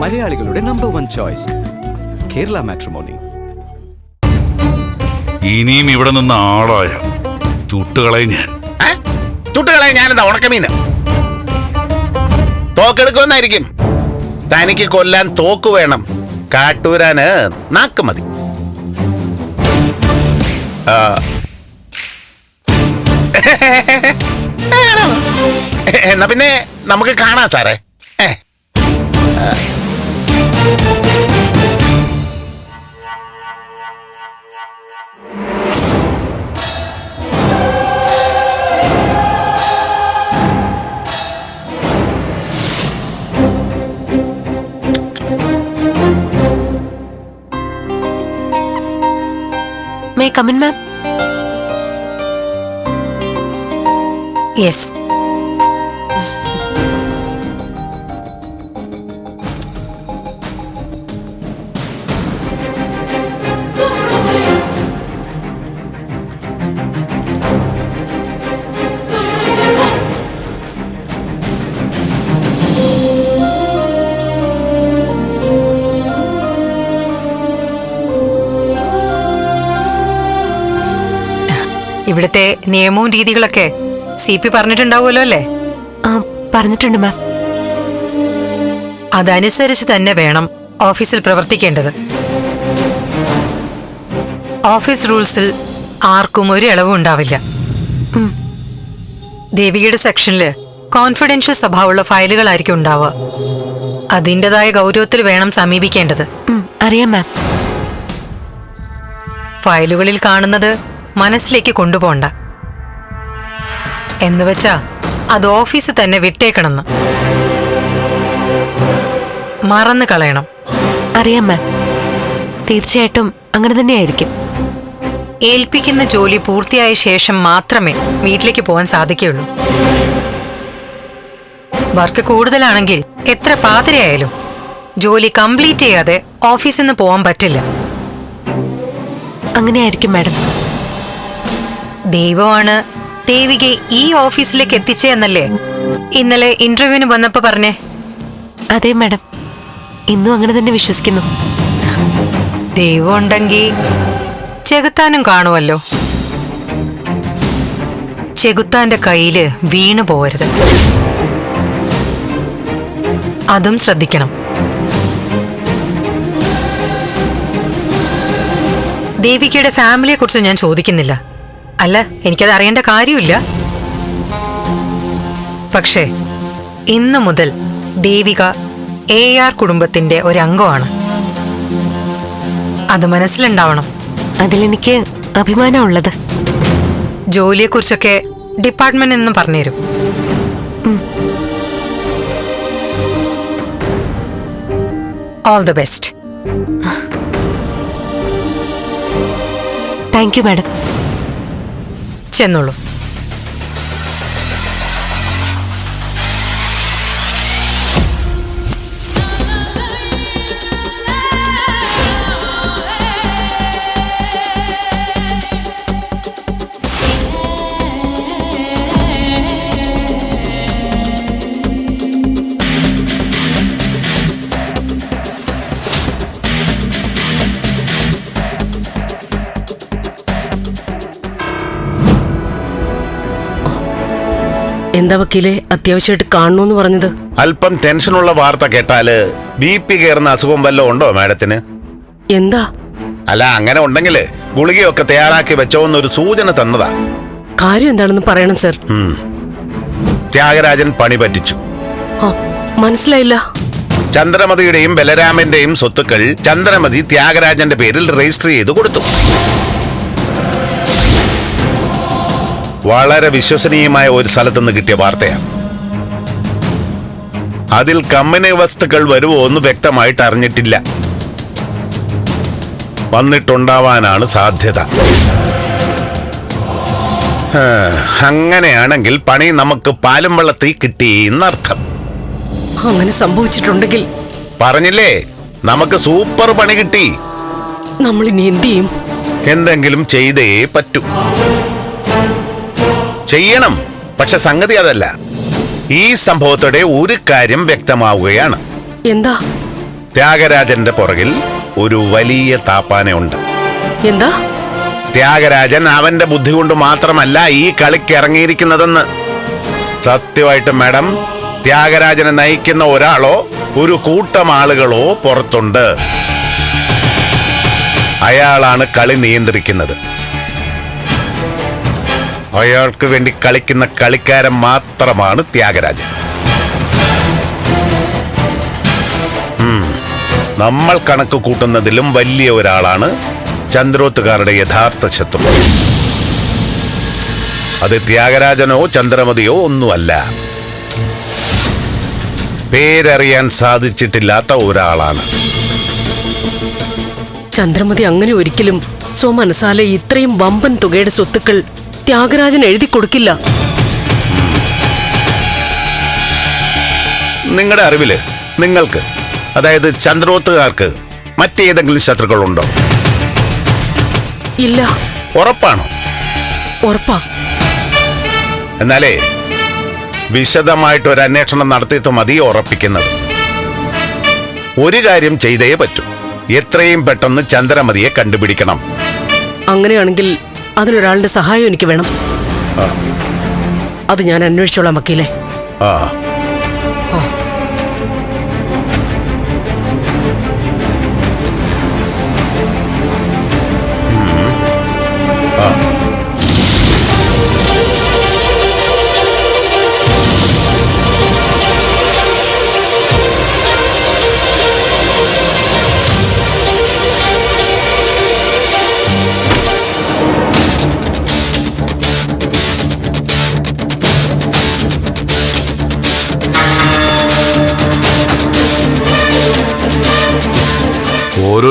മലയാളികളുടെ number one choice Kerala matrimony ഇനിയും ഇവിടെ നിന്ന് ആളായ ചുട്ടുകളെ ഞാൻ? ചുട്ടുകളെ ഞാനെന്താ ഉണക്കമീന്? തോക്കെടുക്കുമെന്നായിരിക്കും. തനിക്ക് കൊല്ലാൻ തോക്ക് വേണം. കാട്ടൂരാന് നാക്ക് മതി. എന്നാ പിന്നെ നമുക്ക് കാണാം സാറേ. ഏ. മേ കമിൻ മാം യെസ് ഇവിടുത്തെ നിയമവും രീതികളൊക്കെ സി പി പറഞ്ഞിട്ടുണ്ടാവുമല്ലോ അല്ലേ? ആ പറഞ്ഞിട്ടുണ്ട് മാം. അതനുസരിച്ച് തന്നെ വേണം ഓഫീസിൽ പ്രവർത്തിക്കേണ്ടത്. ഓഫീസ് റൂൾസിൽ ആർക്കും ഒരു ഇളവും ഉണ്ടാവില്ല. ദേവികയുടെ സെക്ഷനിൽ കോൺഫിഡൻഷ്യൽ സ്വഭാവമുള്ള ഫയലുകളായിരിക്കും ഉണ്ടാവുക. അതിന്റെതായ ഗൗരവത്തിൽ വേണം സമീപിക്കേണ്ടത്. അറിയാം മാം. ഫയലുകളിൽ കാണുന്നത് മനസ്സിലേക്ക് കൊണ്ടുപോണ്ട. എന്നുവെച്ചാ അത് ഓഫീസിൽ തന്നെ വിട്ടേക്കണമെന്ന് മറന്നു കളയണം. അറിയാം മാം. തീർച്ചയായിട്ടും അങ്ങനെ തന്നെയായിരിക്കും. ഏൽപ്പിക്കുന്ന ജോലി പൂർത്തിയായ ശേഷം മാത്രമേ വീട്ടിലേക്ക് പോകാൻ സാധിക്കുകയുള്ളൂ. വർക്ക് കൂടുതലാണെങ്കിൽ എത്ര പാതിരയായാലും ജോലി കംപ്ലീറ്റ് ചെയ്യാതെ ഓഫീസിൽ നിന്ന് പോകാൻ പറ്റില്ല. അങ്ങനെയായിരിക്കും മാഡം. ദൈവമാണ്. ദേവികയെ ഈ ഓഫീസിലേക്ക് എത്തിച്ചേന്നല്ലേ ഇന്നലെ ഇന്റർവ്യൂവിന് വന്നപ്പോ പറഞ്ഞേ. അതെ മാഡം. ഇന്നും അങ്ങനെ തന്നെ വിശ്വസിക്കുന്നു. ദൈവം ഉണ്ടെങ്കിൽ ചെകുത്താനും കാണുമല്ലോ ചെകുത്താന്റെ കയ്യിൽ വീണു പോവരുത്. അതും ശ്രദ്ധിക്കണം. ദേവികയുടെ ഫാമിലിയെ കുറിച്ച് ഞാൻ ചോദിക്കുന്നില്ല. അല്ല എനിക്കത് അറിയേണ്ട കാര്യമില്ല. പക്ഷേ ഇന്നു മുതൽ ദേവിക എ ആർ കുടുംബത്തിന്റെ ഒരംഗമാണ്. അത് മനസ്സിലുണ്ടാവണം. അതിലെനിക്ക് അഭിമാനമുള്ളത്. ജോലിയെക്കുറിച്ചൊക്കെ ഡിപ്പാർട്ട്മെന്റ് എന്ന് പറഞ്ഞുതരും. All the best thank you madam. diciéndolo. എന്താ വക്കീലെ? അത്യാവശ്യമായിട്ട് കാണണമെന്ന് പറഞ്ഞത്. അല്പം ടെൻഷനുള്ള വാർത്ത കേട്ടാൽ ബി പി കയറുന്ന അസുഖം വല്ലതും ഉണ്ടോ മാഡത്തിന്? എന്താ? അല്ല അങ്ങനെ ഉണ്ടെങ്കിൽ ഗുളികയൊക്കെ തയ്യാറാക്കി വെച്ചോന്നൊരു സൂചന തന്നതാ. കാര്യം എന്താണെന്ന് പറയണം സർ. ഉം. ത്യാഗരാജൻ പണി പറ്റിച്ചു. ആ മനസ്സിലായില്ല. ചന്ദ്രമതിയുടെയും ബലരാമന്റെയും സ്വത്തുക്കൾ ചന്ദ്രമതി ത്യാഗരാജന്റെ പേരിൽ രജിസ്റ്റർ ചെയ്ത് കൊടുത്തു. വളരെ വിശ്വസനീയമായ ഒരു സ്ഥലത്തുനിന്ന് കിട്ടിയ വാർത്തയാണ്. അതിൽ കമ്പനി വസ്തുക്കൾ വരുമോ എന്ന് വ്യക്തമായിട്ട് അറിഞ്ഞിട്ടില്ല. വന്നിട്ടുണ്ടാവാനാണ് സാധ്യത. അങ്ങനെയാണെങ്കിൽ പണി നമുക്ക് പാലും വെള്ളത്തിൽ കിട്ടി എന്നർത്ഥം. അങ്ങനെ സംഭവിച്ചിട്ടുണ്ടെങ്കിൽ പറഞ്ഞില്ലേ? നമുക്ക് സൂപ്പർ പണി കിട്ടി. നമ്മൾ ഇനി എന്ത് ചെയ്യും? എന്തെങ്കിലും ചെയ്തേ പറ്റൂ. ചെയ്യണം. പക്ഷെ സംഗതി അതല്ല. ഈ സംഭവത്തോടെ ഒരു കാര്യം വ്യക്തമാവുകയാണ്. എന്താ? ത്യാഗരാജന്റെ പുറകിൽ ഒരു വലിയ താപ്പാനയുണ്ട് എന്താ? ത്യാഗരാജൻ അവന്റെ ബുദ്ധി കൊണ്ട് മാത്രമല്ല ഈ കളിക്ക് ഇറങ്ങിയിരിക്കുന്നതെന്ന്. സത്യമായിട്ട് മാഡം ത്യാഗരാജനെ നയിക്കുന്ന ഒരാളോ ഒരു കൂട്ടം ആളുകളോ പുറത്തുണ്ട്. അയാളാണ് കളി നിയന്ത്രിക്കുന്നത്. അയാൾക്ക് വേണ്ടി കളിക്കുന്ന കളിക്കാരൻ മാത്രമാണ് ത്യാഗരാജൻ. നമ്മൾ കണക്ക് കൂട്ടുന്നതിലും വലിയ ഒരാളാണ് ചന്ദ്രോത്തുകാരുടെ യഥാർത്ഥ ശത്രു. അത് ത്യാഗരാജനോ ചന്ദ്രമതിയോ ഒന്നുമല്ല. പേരറിയാൻ സാധിച്ചിട്ടില്ലാത്ത ഒരാളാണ്. ചന്ദ്രമതി അങ്ങനെ ഒരിക്കലും സ്വമനസാലെ ഇത്രയും വമ്പൻ തുകയുടെ സ്വത്തുക്കൾ ത്യാഗരാജൻ എഴുതി കൊടുക്കില്ല. നിങ്ങളുടെ അറിവിൽ നിങ്ങൾക്ക് അതായത് ചന്ദ്രോത്തുകാർക്ക് മറ്റേതെങ്കിലും ശത്രുക്കളുണ്ടോ? ഇല്ല. ഉറപ്പാണോ? ഉറപ്പാ. എന്നാലേ വിശദമായിട്ട് ഒരു അന്വേഷണം നടത്തിയിട്ട് മതി ഉറപ്പിക്കുന്നത്. ഒരു കാര്യം ചെയ്തേ പറ്റൂ. എത്രയും പെട്ടെന്ന് ചന്ദ്രമതിയെ കണ്ടുപിടിക്കണം. അങ്ങനെയാണെങ്കിൽ അതിനൊരാളുടെ സഹായം എനിക്ക് വേണം. അത് ഞാൻ അന്വേഷിച്ചോളാം വക്കീലെ. ആ.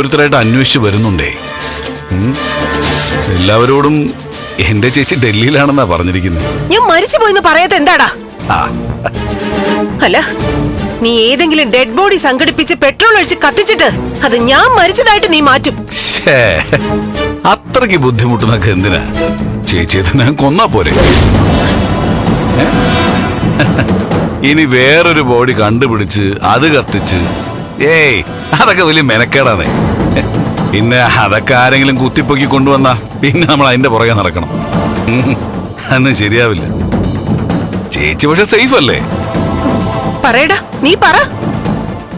ഓരോരുത്തരായിട്ട് അന്വേഷിച്ച് വരുന്നുണ്ടേ. എല്ലാവരോടും എന്റെ ചേച്ചി ഡൽഹിയിലാണെന്നാ പറഞ്ഞിരിക്കുന്നത്. ഞാൻ മരിച്ചു പോയെന്ന് പറയാത്ത എന്താടാ? അല്ല നീ ഏതെങ്കിലും ഡെഡ് ബോഡി സംഘടിപ്പിച്ച് പെട്രോൾ ഒഴിച്ച് കത്തിച്ചിട്ട് അത് ഞാൻ മരിച്ചതായിട്ട് നീ മാറ്റും. അത്രയ്ക്ക് അത്രയ്ക്ക് ബുദ്ധിമുട്ടുന്നൊക്കെ എന്തിനാ? ചേച്ചിയെ തന്നെ കൊന്നാ പോരെ? ഇനി വേറൊരു ബോഡി കണ്ടുപിടിച്ച് അത് കത്തിച്ച് ഏയ് അതൊക്കെ വലിയ മെനക്കേടാന്നേ. പിന്നെ അതൊക്കെ ആരെങ്കിലും കുത്തിപ്പൊക്കി കൊണ്ടുവന്നാ പിന്നെ നമ്മൾ അതിന്റെ പുറകെ നടക്കണം. അന്ന് ശരിയാവില്ല. ചേച്ചി പക്ഷെ സേഫ് അല്ലേ? പറയടാ നീ പറ.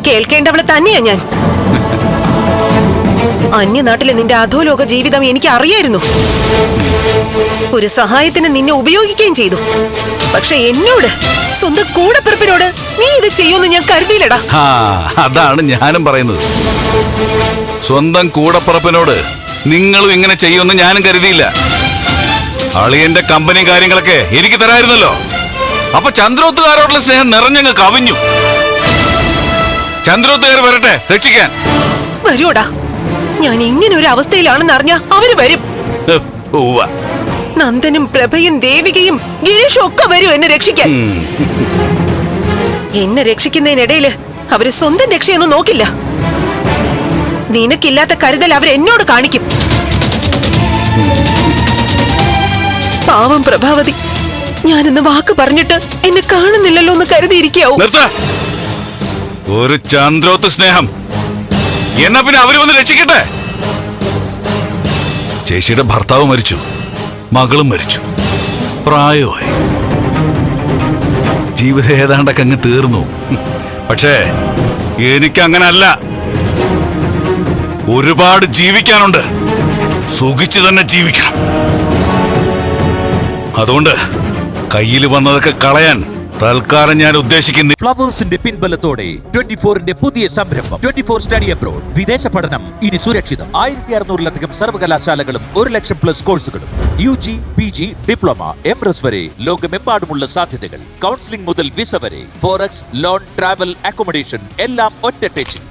കേൾക്കേണ്ടവൾ തന്നെയാ ഞാൻ. അന്യനാട്ടിലെ നിന്റെ അധോലോക ജീവിതം എനിക്ക് അറിയായിരുന്നു ഒരു സഹായത്തിന് നിന്നെ ഉപയോഗിക്കുകയും ചെയ്തു. പക്ഷെ എന്നോട് സ്വന്തം കൂടപ്പിറപ്പിനോട് നീ ഇത് ചെയ്യുമെന്ന് ഞാൻ കരുതിയില്ലടാ. അതാണ് ഞാനും പറയുന്നത്. സ്വന്തം കൂടപ്പറപ്പിനോട് നിങ്ങളും ഇങ്ങനെ ചെയ്യുമെന്ന് ഞാനും കരുതിയില്ല. അളിയന്റെ കമ്പനി കാര്യങ്ങളൊക്കെ എനിക്ക് തരായിരുന്നല്ലോ. അപ്പൊ ചന്ദ്രോത്തുകാരോടുള്ള സ്നേഹം നിറഞ്ഞങ്ങ് കവിഞ്ഞു. ചന്ദ്രോത്തുകാർ വരട്ടെ രക്ഷിക്കാൻ. വരൂടാ ഞാൻ ഇങ്ങനെ ഒരു അവസ്ഥയിലാണെന്ന് അറിഞ്ഞ അവർ വരും. നന്ദനും പ്രഭയും ദേവികയും ഗിരീഷും ഒക്കെ വരും എന്നെ രക്ഷിക്കാൻ. എന്നെ രക്ഷിക്കുന്നതിനിടയിൽ അവർ സ്വന്തം രക്ഷയൊന്നും നോക്കില്ല. നിനക്കില്ലാത്ത കരുതൽ അവർ എന്നോട് കാണിക്കും. പാവം പ്രഭാവതി ഞാനിന്ന് വാക്ക് പറഞ്ഞിട്ട് എന്നെ കാണുന്നില്ലല്ലോ എന്ന് കരുതിയിരിക്കാവും ഒരു ചന്ദ്രോത്ത് സ്നേഹം. എന്നാ പിന്നെ അവർ വന്ന് രക്ഷിക്കട്ടെ? ചേച്ചിയുടെ ഭർത്താവ് മരിച്ചു. മകളും മരിച്ചു. പ്രായമായി. ജീവിതം ഏതാണ്ടൊക്കെ അങ്ങ് തീർന്നു. പക്ഷേ എനിക്കങ്ങനല്ല. ഒരുപാട് ജീവിക്കാനുണ്ട്. സുഖിച്ചു തന്നെ ജീവിക്കണം. അതുകൊണ്ട് കയ്യിൽ വന്നതൊക്കെ കളയാൻ തൽക്കാലം ഞാൻ ഉദ്ദേശിക്കുന്നു ഫ്ലവേഴ്സിന്റെ പിൻബലത്തോടെ ട്വന്റി ഫോറിന്റെ പുതിയ സംരംഭം. Twenty four study abroad. വിദേശ പഠനം ഇനി സുരക്ഷിതം. ആയിരത്തി അറുന്നൂറിലധികം സർവകലാശാലകളും ഒരു ലക്ഷം പ്ലസ് കോഴ്സുകളും. U G P G diploma M S വരെ ലോകമെമ്പാടുമുള്ള സാധ്യതകൾ. കൗൺസിലിംഗ് മുതൽ വിസ വരെ. ഫോറക്സ് ലോൺ ട്രാവൽ അക്കോമഡേഷൻ എല്ലാം ഒറ്റ ടെച്ചിൽ.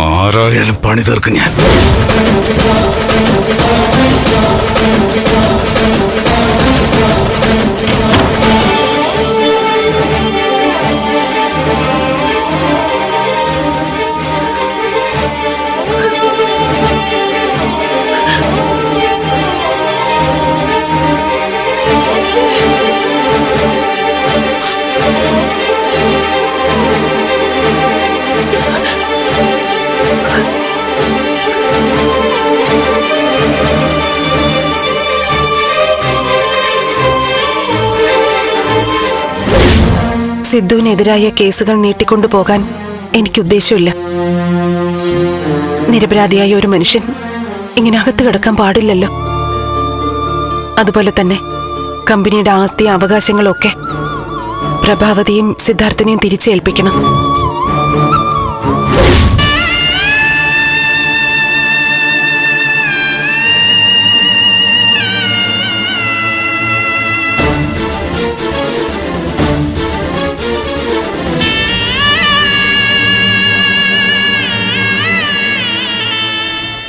ആരായാലും പണി തീർക്കും ഞാൻ. സിദ്ധുവിനെതിരായ കേസുകൾ നീട്ടിക്കൊണ്ടു പോകാൻ എനിക്ക് ഉദ്ദേശമില്ല നിരപരാധിയായ ഒരു മനുഷ്യൻ ഇങ്ങനെ അകത്ത് കിടക്കാൻ പാടില്ലല്ലോ. അതുപോലെ തന്നെ കമ്പനിയുടെ ആസ്തി അവകാശങ്ങളൊക്കെ പ്രഭാവതിയും സിദ്ധാർത്ഥനെയും തിരിച്ചേൽപ്പിക്കണം.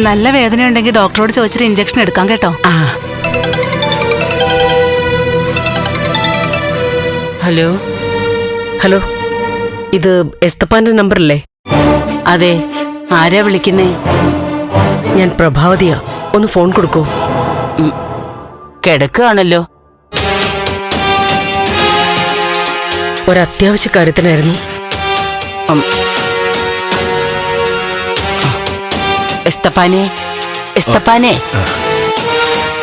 നല്ല വേദന ഉണ്ടെങ്കിൽ ഡോക്ടറോട് ചോദിച്ചിട്ട് ഇഞ്ചക്ഷൻ എടുക്കാം കേട്ടോ. ആ. ഹലോ? ഹലോ? ഇത് എസ്തപ്പാന്റെ നമ്പറല്ലേ? അതെ ആരാ വിളിക്കുന്നേ? ഞാൻ പ്രഭാവതിയാ. ഒന്ന് ഫോൺ കൊടുക്കൂ. കിടക്കുകയാണല്ലോ ഒരത്യാവശ്യ കാര്യത്തിനായിരുന്നു. എസ്തപ്പാനെ എസ്തപ്പാനെ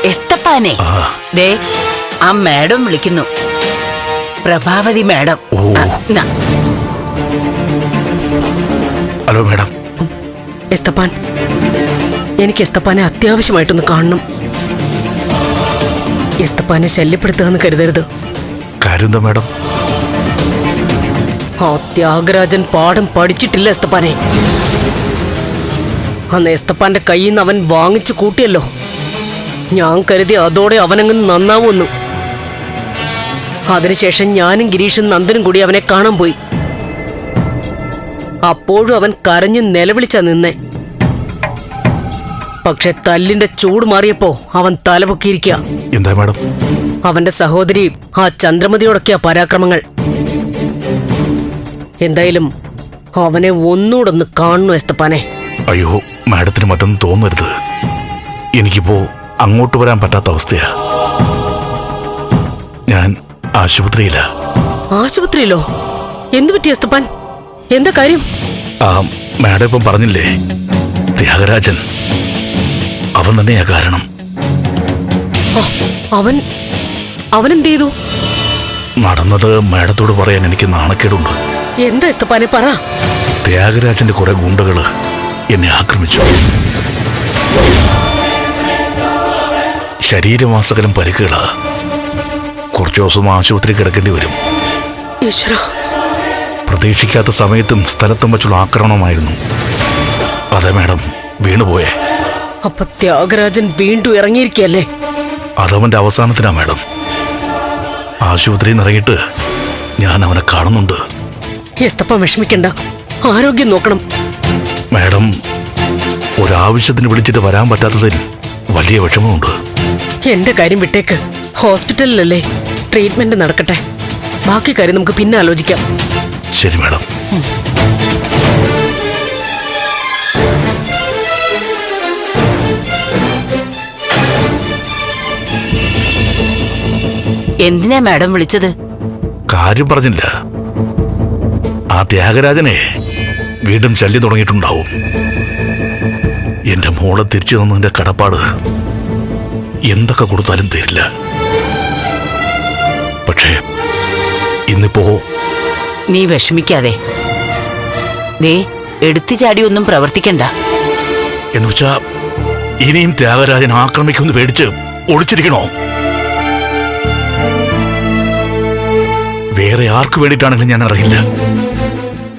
എസ്തപ്പാനെ ദേ ആ മാഡം വിളിക്കുന്നു. Prabhavathi madam. Hello madam. Esthappan എനിക്ക് എസ്തപ്പാനെ അത്യാവശ്യമായിട്ടൊന്ന് കാണണം. എസ്തപ്പാനെ ശല്യപ്പെടുത്തുകയെന്ന് കരുതരുത്. കരുത മാഡം? ആ ത്യാഗരാജൻ പാഠം പഠിച്ചിട്ടില്ല എസ്തപ്പാനെ. അന്ന് നേസ്തപ്പാന്റെ കയ്യിൽ നിന്ന് അവൻ വാങ്ങിച്ചു കൂട്ടിയല്ലോ. ഞാൻ കരുതി അതോടെ അവനങ്ങ് നന്നാവുന്നു അതിനുശേഷം ഞാനും ഗിരീഷും നന്ദനും കൂടി അവനെ കാണാൻ പോയി. അപ്പോഴും അവൻ കരഞ്ഞ് നിലവിളിച്ചാ നിന്നെ. പക്ഷെ തല്ലിന്റെ ചൂട് മാറിയപ്പോ അവൻ തലപൊക്കിയിരിക്കുക എന്താ മാഡം? അവന്റെ സഹോദരി ആ ചന്ദ്രമതിയോടൊക്കെയാ പരാക്രമങ്ങൾ. എന്തായാലും അവനെ ഒന്നുകൂടൊന്ന് കാണണു എസ്തപ്പാനെ? അയ്യോ മാഡത്തിന് മറ്റൊന്നും തോന്നരുത്. എനിക്കിപ്പോ അങ്ങോട്ട് വരാൻ പറ്റാത്ത അവസ്ഥയാ. ഞാൻ ആശുപത്രിയിലാ. ആശുപത്രിയിലോ? എന്തു പറ്റി എസ്തപ്പാൻ എന്താ കാര്യം? ആ മാഡം ഇപ്പം പറഞ്ഞില്ലേ ത്യാഗരാജൻ അവൻ തന്നെയാ കാരണം. അവൻ അവൻ എന്ത് ചെയ്തു? നടന്നത് മാഡത്തോട് പറയാൻ എനിക്ക് നാണക്കേടുണ്ട്. എന്താ എസ്തപ്പാനെ പറ. ത്യാഗരാജന്റെ കുറെ ഗുണ്ടകൾ എന്നെ ആക്രമിച്ചു. ശരീരമാസകലം പരിക്കുകളാ. കുറച്ചു ദിവസം ആശുപത്രി കിടക്കേണ്ടി വരും. പ്രതീക്ഷിക്കാത്ത സമയത്തും സ്ഥലത്തും വെച്ചുള്ള ആക്രമണമായിരുന്നു. അതെ മാഡം വീണുപോയേ അപ്പൊ ത്യാഗരാജൻ വീണ്ടും ഇറങ്ങിയിരിക്കല്ലേ? അതവന്റെ അവസാനത്തിനാ മാഡം. ആശുപത്രിയിൽ നിന്ന് ഇറങ്ങിയിട്ട് ഞാൻ അവനെ കാണുന്നുണ്ട്. എസ്തപ്പൻ വിഷമിക്കണ്ട. ആരോഗ്യം നോക്കണം. മാഡം ഒരാവശ്യത്തിന് വിളിച്ചിട്ട് വരാൻ പറ്റാത്തതിൽ വലിയ വിഷമമുണ്ട്. എന്റെ കാര്യം വിട്ടേക്ക്. ഹോസ്പിറ്റലിലല്ലേ? ട്രീറ്റ്മെന്റ് നടക്കട്ടെ. ബാക്കി കാര്യം നമുക്ക് പിന്നെ ആലോചിക്കാം. ശരി മാഡം. എന്തിനാ മാഡം വിളിച്ചത്? കാര്യം പറഞ്ഞില്ല. ആ ത്യാഗരാജനെ വീണ്ടും ശല്യം തുടങ്ങിയിട്ടുണ്ടാവും. എന്റെ മോളെ തിരിച്ചു തന്നതിന്റെ കടപ്പാട് എന്തൊക്കെ കൊടുത്താലും തരില്ല. പക്ഷേ ഇന്നിപ്പോ നീ വിഷമിക്കാതെ. നീ എടുത്തു ചാടി ഒന്നും പ്രവർത്തിക്കണ്ട. എന്ന് വെച്ചാ ഇനിയും ത്യാഗരാജൻ ആക്രമിക്കുമെന്ന് പേടിച്ച് ഒളിച്ചിരിക്കണോ? വേറെ ആർക്ക് വേണ്ടിയിട്ടാണെങ്കിലും ഞാൻ അറിയില്ല.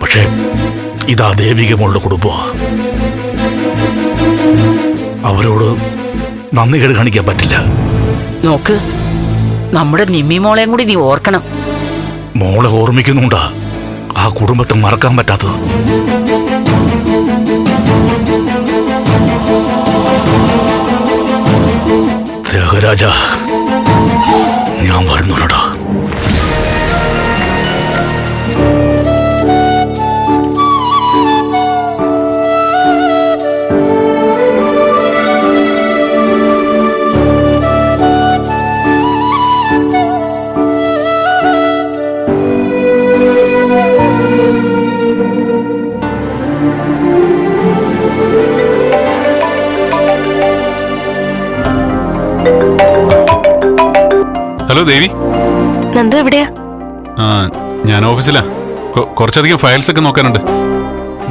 പക്ഷേ ഇതാ ദേവികമുള്ള കുടുംബം. അവരോട് നന്ദി കേട് കാണിക്കാൻ പറ്റില്ല. നോക്ക് നമ്മുടെ നിമ്മി മോളെയും കൂടി നീ ഓർക്കണം. മോളെ ഓർമ്മിക്കുന്നുണ്ടാ ആ കുടുംബത്തെ മറക്കാൻ പറ്റാത്തത്. ത്യാഗരാജ ഞാൻ വരുന്നുണ്ടോ ഹലോ ദേവി നന്ദു എവിടെയാ? ആ ഞാൻ ഓഫീസിലാ. കുറച്ചധികം ഫയൽസ് ഒക്കെ നോക്കാനുണ്ട്.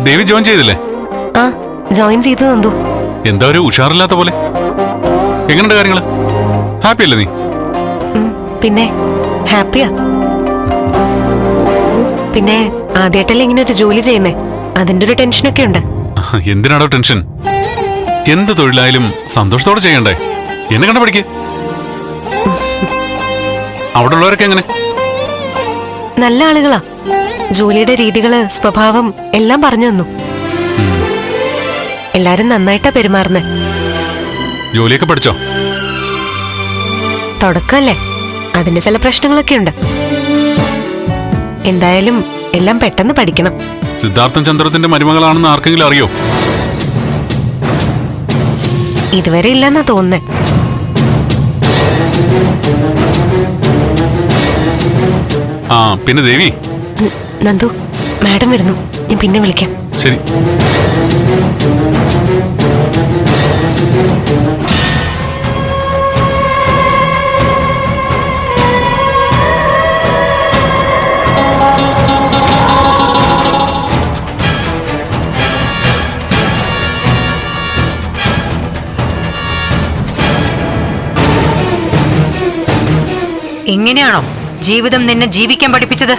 ദേവി ജോയിൻ ചെയ്തില്ലേ? ആ ജോയിൻ ചെയ്തു നന്ദു. എന്താ ഒരു ഉഷാറില്ലാത്ത പോലെ? എങ്ങനെയുണ്ട് കാര്യങ്ങൾ ഹാപ്പി അല്ലേ നീ? പിന്നെ ഹാപ്പിയാ പിന്നെ ആദ്യമായിട്ടല്ലേ ഇങ്ങനെ ഒരു ജോലി ചെയ്യുന്നേ? അതിന്റെ ഒരു ടെൻഷൻ ഒക്കെ ഉണ്ട്. എന്തിനാണോ ടെൻഷൻ? എന്ത് തൊഴിലായാലും സന്തോഷത്തോടെ ചെയ്യണ്ടേ? എന്നെ കണ്ട പഠിക്ക്. അവിടെ ഉള്ളവരൊക്കെ എങ്ങനെ? നല്ല ആളുകളാ. ജോലിയുടെ രീതികൾ സ്വഭാവം എല്ലാം പറഞ്ഞു തന്നു. എല്ലാരും നന്നായിട്ടാ പെരുമാറുന്നേ. ജോലിയൊക്കെ പഠിച്ചോ? തുടക്കല്ലേ? അതിന്റെ ചില പ്രശ്നങ്ങളൊക്കെ ഉണ്ട്. എന്തായാലും എല്ലാം പെട്ടെന്ന് പഠിക്കണം. സിദ്ധാർത്ഥൻ ചന്ദ്രത്തിന്റെ മരുമകളാണെന്ന് ആർക്കെങ്കിലും അറിയോ? ഇതുവരെ ഇല്ലെന്നാ തോന്നുന്നേ. പിന്നെ ദേവി? നന്ദു മാഡം വരുന്നു. ഞാൻ പിന്നെ വിളിക്കാം. ശരി. ഇങ്ങനെയാണോ ജീവിതം നിന്നെ ജീവിക്കാൻ പഠിപ്പിച്ചത്?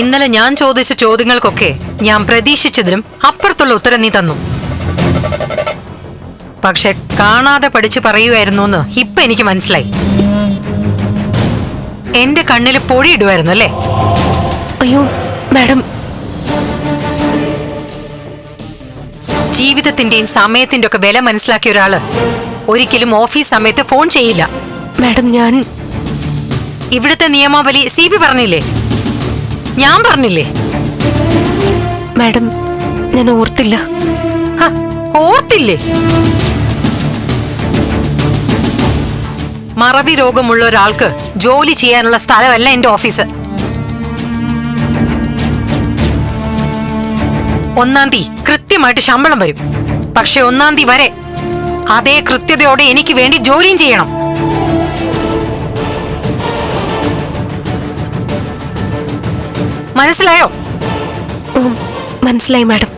ഇന്നലെ ഞാൻ ചോദിച്ച ചോദ്യങ്ങൾക്കൊക്കെ ഞാൻ പ്രതീക്ഷിച്ചതിലും അപ്പുറത്തുള്ള ഉത്തരം നീ തന്നു. പക്ഷെ കാണാതെ പഠിച്ചു പറയുമായിരുന്നു എന്ന് ഇപ്പൊ എനിക്ക് മനസ്സിലായി. എന്റെ കണ്ണിൽ പൊടിയിടുമായിരുന്നു അല്ലേ? അയ്യോ മാഡം ജീവിതത്തിന്റെയും സമയത്തിന്റെ ഒക്കെ വില മനസ്സിലാക്കിയ ഒരാൾ. ഒരിക്കലും ഓഫീസ് സമയത്ത് ഫോൺ ചെയ്യില്ല. മാഡം ഞാൻ ഇവിടുത്തെ നിയമാവലി സി ബി പറഞ്ഞില്ലേ? ഞാൻ പറഞ്ഞില്ലേ? മാഡം ഞാൻ ഓർത്തില്ല. ഓർത്തില്ലേ? മറവി രോഗമുള്ള ഒരാൾക്ക് ജോലി ചെയ്യാനുള്ള സ്ഥലമല്ല എന്റെ ഓഫീസ്. ഒന്നാം തീയതി കൃത്യമായിട്ട് ശമ്പളം വരും. പക്ഷെ ഒന്നാം തീയതി വരെ അതേ കൃത്യതയോടെ എനിക്ക് വേണ്ടി ജോലിയും ചെയ്യണം. മനസ്സിലായോ? മനസ്സിലായി മാഡം.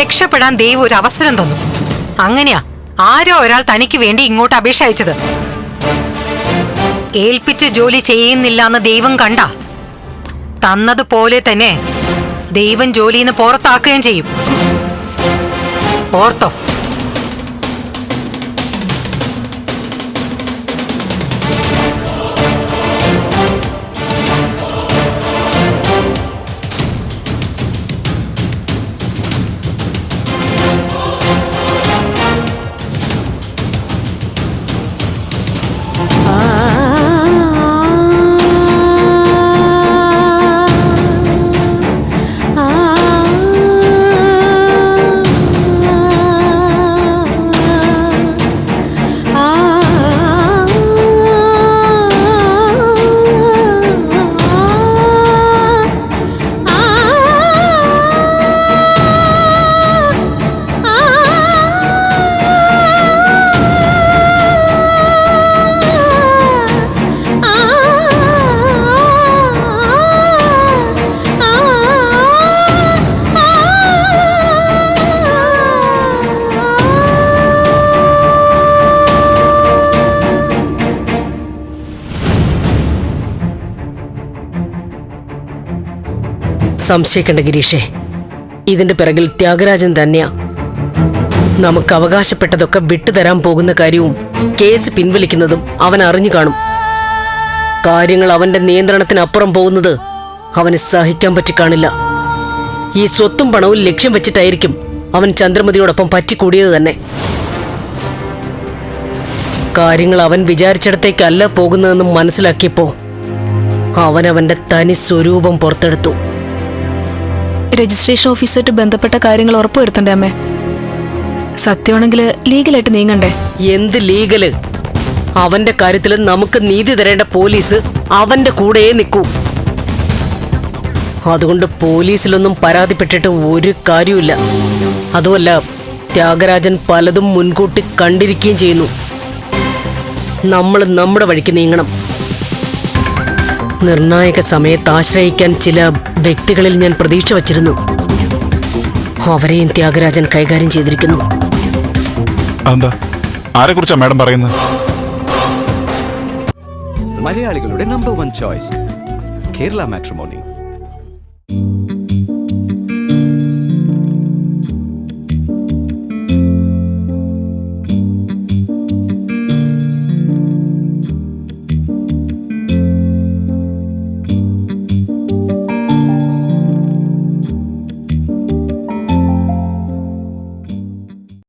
രക്ഷപ്പെടാൻ ദൈവം ഒരു അവസരം തന്നു. അങ്ങനെയാ ആരോ ഒരാൾ തനിക്ക് വേണ്ടി ഇങ്ങോട്ട് അപേക്ഷ അയച്ചത്. ഏൽപ്പിച്ച ജോലി ചെയ്യുന്നില്ല എന്ന് ദൈവം കണ്ട. തന്നതുപോലെ തന്നെ ദൈവം ജോലിയിൽ നിന്ന് പുറത്താക്കുകയും ചെയ്യും. ഓർത്തോ സംശയിക്കണ്ട ഗിരീഷേ. ഇതിന്റെ പിറകിൽ ത്യാഗരാജൻ തന്നെയാ. നമുക്ക് അവകാശപ്പെട്ടതൊക്കെ വിട്ടുതരാൻ പോകുന്ന കാര്യവും കേസ് പിൻവലിക്കുന്നതും അവൻ അറിഞ്ഞു കാണും. കാര്യങ്ങൾ അവന്റെ നിയന്ത്രണത്തിനപ്പുറം പോകുന്നത് അവന് സഹിക്കാൻ പറ്റി കാണില്ല. ഈ സ്വത്തും പണവും ലക്ഷ്യം വെച്ചിട്ടായിരിക്കും അവൻ ചന്ദ്രമതിയോടൊപ്പം പറ്റിക്കൂടിയത് തന്നെ. കാര്യങ്ങൾ അവൻ വിചാരിച്ചിടത്തേക്കല്ല പോകുന്നതെന്ന് മനസ്സിലാക്കിയപ്പോ അവൻ അവന്റെ തനി സ്വരൂപം പുറത്തെടുത്തു. രജിസ്ട്രേഷൻ ഓഫീസുമായിട്ട് ബന്ധപ്പെട്ട കാര്യങ്ങൾ ഉറപ്പുവരുത്തണ്ടേ അമ്മേ? സത്യമാണെങ്കിൽ ലീഗലായിട്ട് നീങ്ങണ്ടേ? എന്ത് ലീഗൽ? അവന്റെ കാര്യത്തിൽ നമുക്ക് നീതി തരേണ്ട പോലീസ് അവന്റെ കൂടെയേ നിൽക്കൂ. അതുകൊണ്ട് പോലീസിലൊന്നും പരാതിപ്പെട്ടിട്ട് ഒരു കാര്യമില്ല അതുമല്ല ത്യാഗരാജൻ പലതും മുൻകൂട്ടി കണ്ടിരിക്കുകയും ചെയ്യുന്നു. നമ്മൾ നമ്മുടെ വഴിക്ക് നീങ്ങണം. നിർണായക സമയത്ത് ആശ്രയിക്കാൻ ചില വ്യക്തികളിൽ ഞാൻ പ്രതീക്ഷ വച്ചിരുന്നു. അവരെയും ത്യാഗരാജൻ കൈകാര്യം ചെയ്തിരിക്കുന്നു. ആരെക്കുറിച്ചാ മാഡം പറയുന്നത്? മലയാളികളുടെ number one choice Kerala matrimony